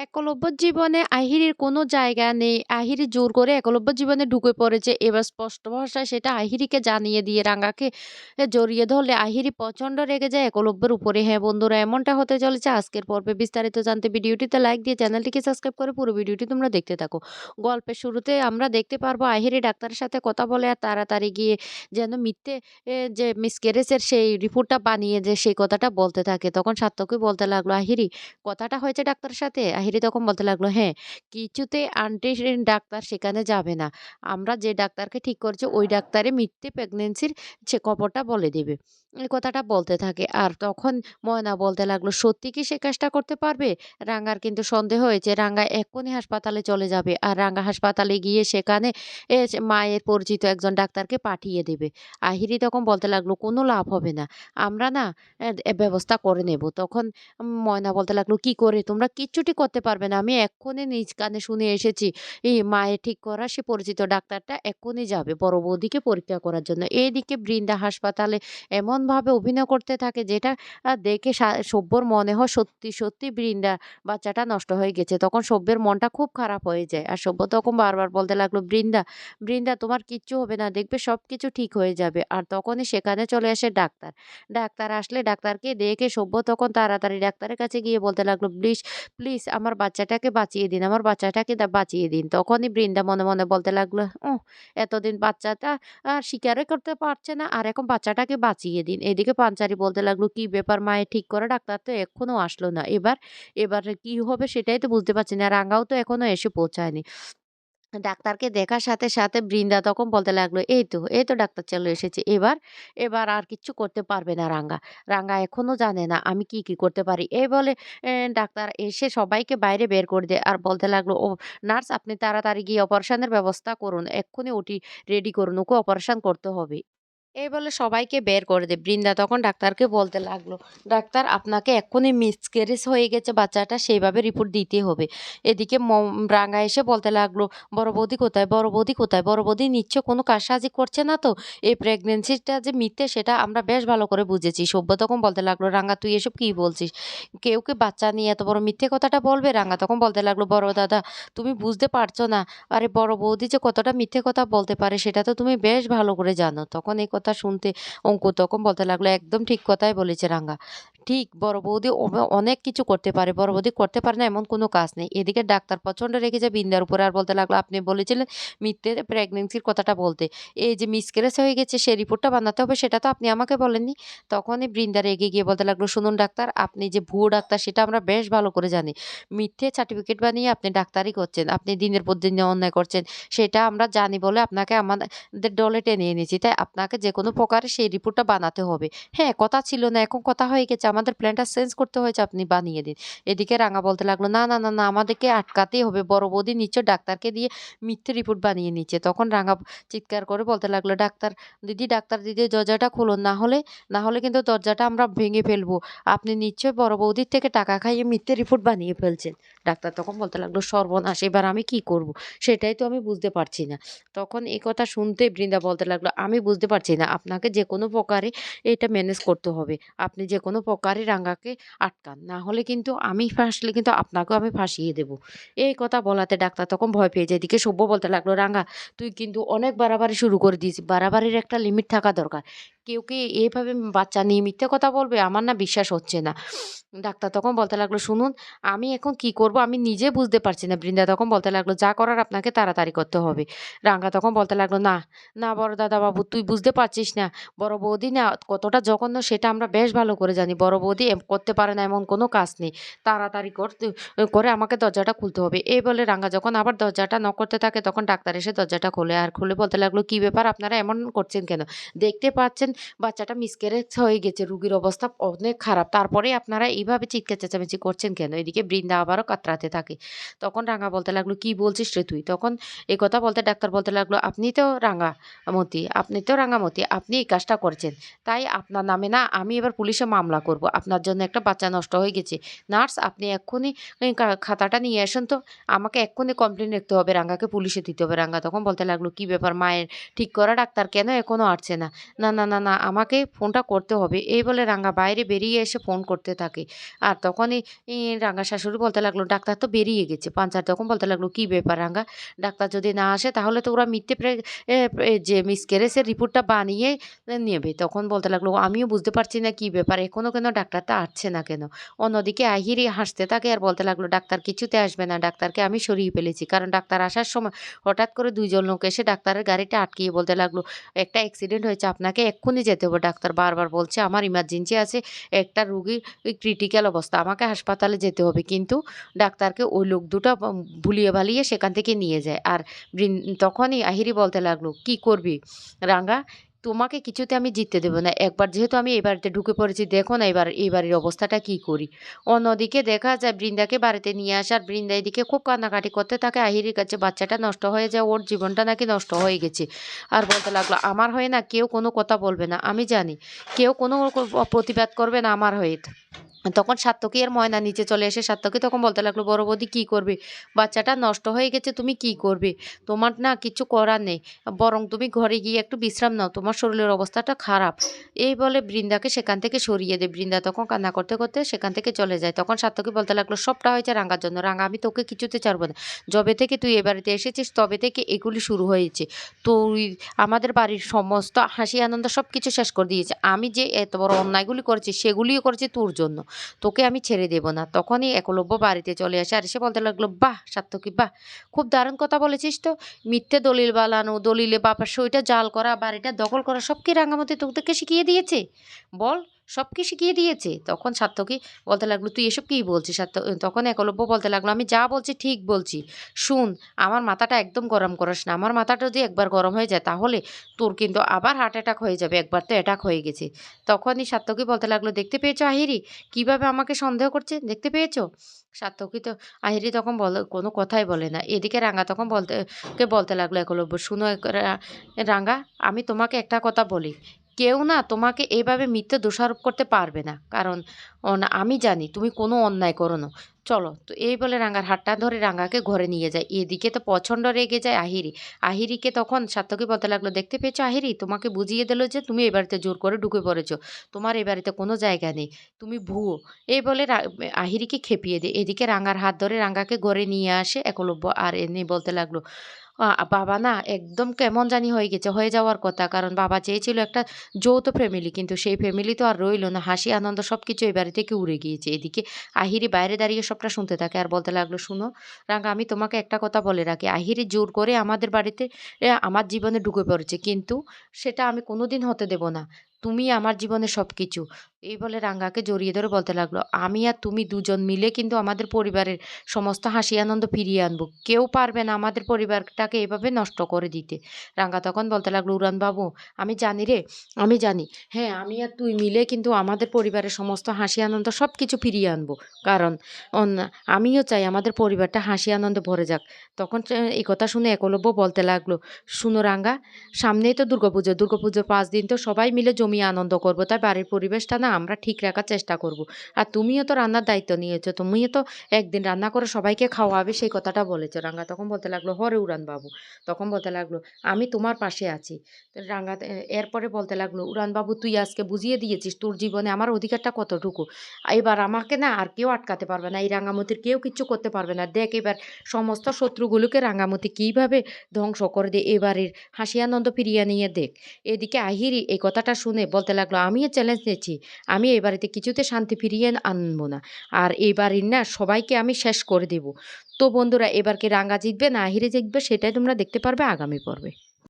একলব্যর জীবনে আহিরির কোনো জায়গা নেই। আহিরি জোর করে একলব্য জীবনে ঢুকে পড়েছে। এবার স্পষ্ট ভাষায় সেটা আহিরিকে জানিয়ে দিয়ে রাঙ্গাকে জড়িয়ে ধরলে আহিরি প্রচণ্ড রেগে যায় একলব্যের উপরে। হ্যাঁ বন্ধুরা এমনটা হতে চলেছে আজকের পর্বে। বিস্তারিত জানতে ভিডিওটিতে লাইক দিয়ে চ্যানেলটিকে সাবস্ক্রাইব করে পুরো ভিডিওটি তোমরা দেখতে থাকো। গল্পের শুরুতে আমরা দেখতে পারব আহিরি ডাক্তারের সাথে কথা বলে আর তাড়াতাড়ি গিয়ে যেন মিথ্যে যে মিস কেরেসের সেই রিপোর্টটা বানিয়ে যে সেই কথাটা বলতে থাকে। তখন সার্থকই বলতে লাগল, "আহিরি কথাটা হয়েছে ডাক্তারের সাথে?" আহিরি তখন বলতে লাগল, "হ্যাঁ, কিছুতে আন্টি ডাক্তার সেখানে যাবে না। আমরা যে ডাক্তারকে ঠিক করেছি ওই ডাক্তারই মিথ্যে প্রেগনেন্সির সে বলে দেবে।" এই কথাটা বলতে থাকে। আর তখন ময়না বলতে লাগল, "সত্যি কি সে কাজটা করতে পারবে?" রাঙ্গার কিন্তু সন্দেহ হয়েছে। রাঙ্গা এক্ষুনি হাসপাতালে চলে যাবে। আর রাঙ্গা হাসপাতালে গিয়ে সেখানে মায়ের পরিচিত একজন ডাক্তারকে পাঠিয়ে দেবে। আহিরি তখন বলতে লাগল, "কোনো লাভ হবে না। আমরা না ব্যবস্থা করে নেব।" তখন ময়না বলতে লাগল, "কি করে? তোমরা কিচ্ছুটি করতে পারবে না। আমি এক্ষুনি নিজ কানে শুনে এসেছি। এই মায়ের ঠিক করা সে পরিচিত ডাক্তারটা এক্ষুনি যাবে বড় বৌদিকে পরীক্ষা করার জন্য।" এইদিকে বৃন্দা হাসপাতালে এমনভাবে অভিনয় করতে থাকে যেটা দেখে সা সব্যর মনে হয় সত্যি, সত্যি বৃন্দা বাচ্চাটা নষ্ট হয়ে গেছে। তখন সভ্যের মনটা খুব খারাপ হয়ে যায়। আর সভ্য তখন বারবার বলতে লাগল, "বৃন্দা, বৃন্দা তোমার কিচ্ছু হবে না। দেখবে সব কিছু ঠিক হয়ে যাবে।" আর তখনই সেখানে চলে আসে ডাক্তার। ডাক্তার আসলে ডাক্তারকে দেখে সভ্য তখন তাড়াতাড়ি ডাক্তারের কাছে গিয়ে বলতে লাগল, "প্লিজ, প্লিজ আমার বাচ্চাটাকে বাঁচিয়ে দিন। আমার বাচ্চাটাকে বাঁচিয়ে দিন।" তখনই বৃন্দা মনে, মনে বলতে লাগল, ও এতদিন বাচ্চাটা আর শিকারে করতে পারছে না আর এখন বাচ্চাটাকে বাঁচিয়ে দিন।" এদিকে পাঞ্চারি বলতে লাগল, "কি ব্যাপার মায়ের ঠিক করে ডাক্তার তো এখনও আসলো না। এবার, এবার কি হবে সেটাই তো বুঝতে পারছি না। রাঙ্গাও তো এখনও এসে পৌঁছায়নি।" ডাক্তারকে দেখার সাথে, সাথে বৃন্দা তখন বলতে লাগল, "এই তো, এই তো ডাক্তার চলে এসেছে। এবার, এবার আর কিচ্ছু করতে পারবে না রাঙ্গা। রাঙ্গা এখনও জানে না আমি কি, কি করতে পারি।" এই বলে ডাক্তার এসে সবাইকে বাইরে বের করে দেয়। আর বলতে লাগল, "ও নার্স আপনি তাড়াতাড়ি গিয়ে অপারেশনের ব্যবস্থা করুন। এক্ষুনি ওটি রেডি করুন। ওকে অপারেশন করতে হবে।" এই বলে সবাইকে বের করে দেয়। বৃন্দা তখন ডাক্তারকে বলতে লাগল, "ডাক্তার আপনাকে এক্ষুনি মিসক্যারেজ হয়ে গেছে বাচ্চাটা সেইভাবে রিপোর্ট দিতে হবে।" এদিকে ম রাঙ্গা এসে বলতে লাগল, "বড় বৌদি কোথায়? বড় বৌদি কোথায়? বড় বৌদি নিশ্চয় কোনো কারসাজি করছে না তো? এই প্রেগনেন্সিটা যে মিথ্যে সেটা আমরা বেশ ভালো করে বুঝেছি।" সভ্য তখন বলতে লাগল, "রাঙ্গা তুই এসব কি বলছিস? কেউ কি বাচ্চা নিয়ে এত বড় মিথ্যে কথাটা বলবে?" রাঙ্গা তখন বলতে লাগল, "বড় দাদা তুমি বুঝতে পারছ না। আরে বড় বৌদি যে কতটা মিথ্যে কথা বলতে পারে সেটা তো তুমি বেশ ভালো করে জানো।" তখন এই কথা শুনতে অঙ্কু তখন বলতে লাগল, "একদম ঠিক কথাই বলেছে রাঙ্গা। ঠিক বড় বৌদি অনেক কিছু করতে পারে। বড় বৌদি করতে পারে না এমন কোনো কাজ নেই।" এদিকে ডাক্তার প্রচণ্ড রেখেছে বৃন্দার উপরে আর বলতে লাগল, "আপনি বলেছিলেন মিথ্যে প্রেগনেন্সির কথাটা বলতে। এই যে মিসক্যারেজ হয়ে গেছে সেই রিপোর্টটা বানাতে হবে সেটা তো আপনি আমাকে বলেননি।" তখনই বৃন্দা রেগে গিয়ে বলতে লাগল, "শুনুন ডাক্তার আপনি যে ভুয়ো ডাক্তার সেটা আমরা বেশ ভালো করে জানি। মিথ্যে সার্টিফিকেট বানিয়ে আপনি ডাক্তারই করছেন। আপনি দিনের পর দিন অন্যায় করছেন। সেটা আমরা জানি বলে আপনাকে আমাদের দলে টেনে এনেছি। তাই আপনাকে যেকোনো প্রকারে সেই রিপোর্টটা বানাতে হবে। হ্যাঁ, কথা ছিল না এখন কথা হয়ে গেছে। আমাদের প্ল্যানটা চেঞ্জ করতে হয়েছে আপনি বানিয়ে দিন।" এদিকে রাঙা বলতে লাগল, "না, না, না, না আমাদেরকে আটকাতেই হবে। বড় বৌদি নিশ্চয় ডাক্তারকে দিয়ে মিথ্যে রিপোর্ট বানিয়ে নিচ্ছে।" তখন রাঙা চিৎকার করে বলতে লাগল, "ডাক্তার দিদি, ডাক্তার দিদি দরজাটা খুলুন। না হলে, না হলে কিন্তু দরজাটা আমরা ভেঙে ফেলব। আপনি নিশ্চয়ই বড় বৌদির থেকে টাকা খাইয়ে মিথ্যে রিপোর্ট বানিয়ে ফেলছেন।" ডাক্তার তখন বলতে লাগল, "সর্বনাশ! এবার আমি কি করব? সেটাই তো আমি বুঝতে পারছি না।" তখন এই কথা শুনতে বৃন্দা বলতে লাগল, "আমি বুঝতে পারছি না। আপনাকে যে কোনো প্রকারে এটা ম্যানেজ করতে হবে। আপনি যে কোনো প্রকারে রাঙ্গাকে আটকান। না হলে কিন্তু আমি ফাঁসলে কিন্তু আপনাকেও আমি ফাঁসিয়ে দেব।" এই কথা বলাতে ডাক্তার তখন ভয় পেয়ে যায়। এদিকে সভ্য বলতে লাগল, "রাঙ্গা তুই কিন্তু অনেক বাড়াবাড়ি শুরু করে দিয়েছিস। বাড়াবাড়ির একটা লিমিট থাকা দরকার। কেউ কি এভাবে বাচ্চা নিয়ে মিথ্যে কথা বলবে? আমার না বিশ্বাস হচ্ছে না।" ডাক্তার তখন বলতে লাগল, "শুনুন আমি এখন কি করব আমি নিজে বুঝতে পারছি না।" বৃন্দা তখন বলতে লাগল, "যা করার আপনাকে তাড়াতাড়ি করতে হবে।" রাঙ্গা তখন বলতে লাগল, "না, না বড় দাদা বাবু তুই বুঝতে পারছিস না। বড় বৌদি না কতটা জঘন্য সেটা আমরা বেশ ভালো করে জানি। বড় বৌদি করতে পারে না এমন কোনো কাজ নেই। তাড়াতাড়ি করতে করে আমাকে দরজাটা খুলতে হবে।" এই বলে রাঙ্গা যখন আবার দরজাটা নক করতে থাকে তখন ডাক্তার এসে দরজাটা খোলে। আর খুলে বলতে লাগল, "কি ব্যাপার আপনারা এমন করছেন কেন? দেখতে পাচ্ছেন বাচ্চাটা মিসক্যারেজ হয়ে গেছে। রুগীর অবস্থা অনেক খারাপ। তারপরে আপনারা এইভাবে চিৎকার চেঁচামেচি করছেন কেন?" এদিকে বৃন্দা আবারও কাতরাতে থাকে। তখন রাঙা বলতে লাগল, "কি বলছিস রে তুই?" তখন এই কথা বলতে ডাক্তার বলতে লাগল, "আপনি তো রাঙামতি আপনি তো রাঙামতি আপনি এই কাজটা করছেন তাই আপনার নামে না আমি এবার পুলিশে মামলা করব। আপনার জন্য একটা বাচ্চা নষ্ট হয়ে গেছে। নার্স আপনি এক্ষুনি খাতাটা নিয়ে আসুন তো। আমাকে এক্ষুনি কমপ্লেন লিখতে হবে। রাঙ্গাকে পুলিশে দিতে হবে।" রাঙ্গা তখন বলতে লাগল, "কি ব্যাপার মায়ের ঠিক করা ডাক্তার কেন এখনও আসছে না?" "না, না, না, না, আমাকে ফোনটা করতে হবে। এই বলে রাঙ্গা বাইরে বেরিয়ে এসে ফোন করতে থাকে। আর তখনই রাঙ্গা শাশুড়ি বলতে লাগল, ডাক্তার তো বেরিয়ে গেছে। পাঞ্চার তখন বলতে লাগল, কি ব্যাপার রাঙ্গা? ডাক্তার যদি না আসে, তাহলে তো ওরা মিথ্যে যে মিসক্যারেজের রিপোর্টটা বানিয়ে নেবে। তখন বলতে লাগল, আমিও বুঝতে পারছি না কি ব্যাপার এখনও কেন ডাক্তারটা আসছে না কেন? অন্যদিকে আহিরি হাসতে থাকে আর বলতে লাগল, ডাক্তার কিছুতে আসবে না, ডাক্তারকে আমি সরিয়ে ফেলেছি। কারণ ডাক্তার আসার সময় হঠাৎ করে দুইজন লোক এসে ডাক্তারের গাড়িটা আটকিয়ে বলতে লাগল, একটা অ্যাক্সিডেন্ট হয়েছে, আপনাকে এক্ষুনি যেতে হবে। ডাক্তার বারবার বলছে, আমার ইমার্জেন্সি আছে, একটা রুগীর ক্রিটিক্যাল অবস্থা, আমাকে হাসপাতালে যেতে হবে। কিন্তু ডাক্তারকে ওই লোক দুটো ভুলিয়ে ভালিয়ে সেখান থেকে নিয়ে যায়। আর তখনই আহিরি বলতে লাগল, কি করবি? রাঙ্গা তোমাকে কিছুতে আমি জিততে দেবো না। একবার যেহেতু আমি এই বাড়িতে ঢুকে পড়েছি, দেখো না এবার এই বাড়ির অবস্থাটা কি করি। অন্যদিকে দেখা যায় বৃন্দাকে বাড়িতে নিয়ে আসার বৃন্দা এদিকে খুব কান্নাকাটি করতে থাকে আহিরের কাছে বাচ্চাটা নষ্ট হয়ে যায়, ওর জীবনটা নাকি নষ্ট হয়ে গেছে। আর বলতে লাগল, আমার হয়ে না কেউ কোনো কথা বলবে না, আমি জানি। কেউ কোনো প্রতিবাদ করবে না আমার হয়ে। তখন সাত্তকী আর ময়না নিচে চলে এসে সাত্তকী তখন বলতে লাগল, বড় বৌদি কী করবে? বাচ্চাটা নষ্ট হয়ে গেছে, তুমি কি করবে? তোমার না কিছু করার নেই। বরং তুমি ঘরে গিয়ে একটু বিশ্রাম নাও, তোমার শরীরের অবস্থাটা খারাপ। এই বলে বৃন্দাকে সেখান থেকে সরিয়ে দেয়। বৃন্দা তখন কান্না করতে করতে সেখান থেকে চলে যায়। তখন সাত্তকী বলতে লাগল, সবটা হয়েছে রাঙ্গার জন্য। রাঙা, আমি তোকে কিছুতে ছাড়বো না। যবে থেকে তুই এ বাড়িতে এসেছিস, তবে থেকে এগুলি শুরু হয়েছে। তুই, আমাদের বাড়ির সমস্ত হাসি, আনন্দ সব কিছু শেষ করে দিয়েছে। আমি যে এত বড় অন্যায়গুলি করেছি, সেগুলিও করেছি তোর জন্য। তোকে আমি ছেড়ে দেব না। তখনই একলব্য বাড়িতে চলে আসে আর এসে বলতে লাগল, বাহ, সার্থকী, বাহ, খুব দারুণ কথা বলেছিস তো। মিথ্যে দলিল বালানো, দলিলে বাপার সইটা জাল করা বাড়িটা দখল করা সব কি রাঙামতি তোদেরকে শিখিয়ে দিয়েছে? বল সব কি শিখিয়ে দিয়েছে। তখন সাত্তকী বলতে লাগল, তুই এসব কী বলছিস সাত্ত তখন একলব্য বলতে লাগল, আমি যা বলছি ঠিক বলছি। শুন, আমার মাথাটা একদম গরম করাস না। আমার মাথাটা যদি একবার গরম হয়ে যায় তাহলে তোর কিন্তু আবার হার্ট অ্যাটাক হয়ে যাবে, একবার তো অ্যাটাক হয়ে গেছে। তখনই সাত্তকী বলতে লাগল, দেখতে পেয়েছ আহিরি? কীভাবে আমাকে সন্দেহ করছে? দেখতে পেয়েছ? সাত্তকী তো, আহিরি তখন বল, কোনো কথাই বলে না। এদিকে রাঙ্গা তখন বলতে, কে বলতে লাগল একলব্য, শুনো রাঙ্গা আমি তোমাকে একটা কথা বলি। কেউ না তোমাকে এভাবে মিথ্যে দোষারোপ করতে পারবে না। কারণ আমি জানি তুমি কোনো অন্যায় করো না। চলো তো এই বলে রাঙ্গার হাতটা ধরে রাঙ্গাকে ঘরে নিয়ে যায়। এদিকে তো প্রচণ্ড রেগে যায় আহিরি। আহিরিকে তখন সাত্তকী বলতে লাগল দেখতে পেয়েছ আহিরি? তোমাকে বুঝিয়ে দিল যে তুমি এই বাড়িতে জোর করে ঢুকে পড়েছো। তোমার এই বাড়িতে কোনো জায়গা নেই। তুমি ভুয়ো। এই বলে আহিরিকে খেপিয়ে দেয়। এদিকে রাঙ্গার হাত ধরে রাঙ্গাকে ঘরে নিয়ে আসে একলব্য। আর এনে বলতে লাগল "আ, বাবা না একদম কেমন জানি হয়ে গেছে, হয়ে যাওয়ার কথা। কারণ বাবা চেয়েছিল একটা যৌথ ফ্যামিলি কিন্তু সেই ফ্যামিলি তো আর রইল না। হাসি, আনন্দ সব কিছু এই বাড়ি থেকে উড়ে গিয়েছে। এদিকে আহিরি বাইরে দাঁড়িয়ে সবটা শুনতে থাকে আর বলতে লাগল, শুনো রাঙ্গা, আমি তোমাকে একটা কথা বলে রাখি। আহিরি জোর করে আমাদের বাড়িতে আমার জীবনে ঢুকে পড়েছে। কিন্তু সেটা আমি কোনোদিন হতে দেব না। তুমি আমার জীবনে সব কিছু এই বলে রাঙ্গাকে জড়িয়ে ধরে বলতে লাগল, আমি আর তুমি দুজন মিলে কিন্তু আমাদের পরিবারের সমস্ত হাসি আনন্দ ফিরিয়ে আনব। কেউ পারবে না আমাদের পরিবারটাকে এভাবে নষ্ট করে দিতে। রাঙ্গা তখন বলতে লাগল উড়ান বাবু আমি জানি রে, আমি জানি। হ্যাঁ আমি আর তুই মিলে কিন্তু আমাদের পরিবারের সমস্ত হাসি আনন্দ সব কিছু ফিরিয়ে আনব। কারণ আমিও চাই আমাদের পরিবারটা হাসি আনন্দে ভরে যাক। তখন এই কথা শুনে একলব্য বলতে লাগল, শুনো রাঙ্গা, সামনেই তো দুর্গাপুজো। দুর্গাপুজোর পাঁচ দিন তো সবাই মিলে জমিয়ে আনন্দ করব। তাই বাড়ির পরিবেশটা না আমরা ঠিক রাখার চেষ্টা করব। আর তুমিও তো রান্নার দায়িত্ব নিয়েছো, তুমিও তো একদিন রান্না করে সবাইকে খাওয়াবে, সেই কথাটা বলেছ। রাঙ্গা তখন বলতে লাগল, হরে উড়ান বাবু। তখন বলতে লাগল, আমি তোমার পাশে আছি। রাঙ্গা এরপরে বলতে লাগল, উড়ান বাবু, তুই আজকে বুঝিয়ে দিয়েছিস তোর জীবনে আমার অধিকারটা কতটুকু? এবার আমাকে না আর কেউ আটকাতে পারবে না, এই রাঙ্গামতির কেউ কিচ্ছু করতে পারবে না। দেখ এবার সমস্ত শত্রুগুলোকে রাঙ্গামতি কীভাবে ধ্বংস করে দে, এবারের হাসি আনন্দ ফিরিয়ে নিয়ে দেখ। এদিকে আহিরি এই কথাটা শুনে বলতে লাগল, আমিও চ্যালেঞ্জ নিয়েছি। আমি এই বাড়িতে কিছুতে শান্তি ফিরিয়ে আনব না। আর এই বাড়ির না সবাইকে আমি শেষ করে দেব। তো বন্ধুরা, এবার কি রাঙ্গা জিতবে না আহিরে জিতবে সেটাই তোমরা দেখতে পারবে আগামী পর্বে।